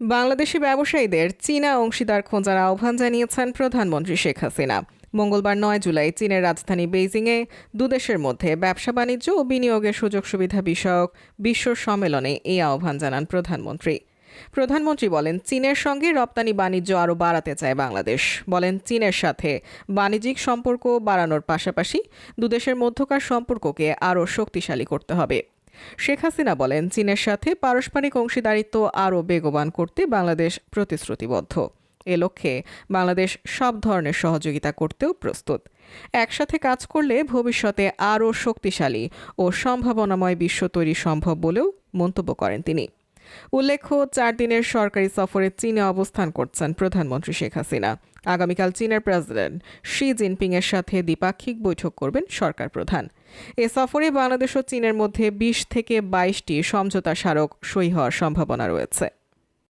বাংলাদেশি ব্যবসায়ীদের চীনা অংশীদার খোঁজার আহ্বান জানিয়েছেন প্রধানমন্ত্রী শেখ হাসিনা। মঙ্গলবার নয় জুলাই চীনের রাজধানী বেইজিংয়ে দুদেশের মধ্যে ব্যবসা বাণিজ্য ও বিনিয়োগের সুযোগ সুবিধা বিষয়ক বিশ্ব সম্মেলনে এই আহ্বান জানান প্রধানমন্ত্রী। প্রধানমন্ত্রী বলেন, চীনের সঙ্গে রপ্তানি বাণিজ্য আরও বাড়াতে চায় বাংলাদেশ। বলেন, চীনের সাথে বাণিজ্যিক সম্পর্ক বাড়ানোর পাশাপাশি দুদেশের মধ্যকার সম্পর্ককে আরও শক্তিশালী করতে হবে। শেখ হাসিনা বলেন, চীনের সাথে পারস্পরিক অংশীদারিত্ব আরও বেগবান করতে বাংলাদেশ প্রতিশ্রুতিবদ্ধ। এ লক্ষ্যে বাংলাদেশ সব ধরনের সহযোগিতা করতেও প্রস্তুত। একসাথে কাজ করলে ভবিষ্যতে আরও শক্তিশালী ও সম্ভাবনাময় বিশ্ব তৈরি সম্ভব বলেও মন্তব্য করেন তিনি। উল্লেখ্য, চার দিনের সরকারি সফরে চীনে অবস্থান করছেন প্রধানমন্ত্রী শেখ হাসিনা। আগামীকাল চীনের প্রেসিডেন্ট শি জিনপিং এর সাথে দ্বিপাক্ষিক বৈঠক করবেন সরকার প্রধান। এ সফরে বাংলাদেশ ও চীনের মধ্যে বিশ থেকে বাইশটি সমঝোতা স্মারক সই হওয়ার সম্ভাবনা রয়েছে।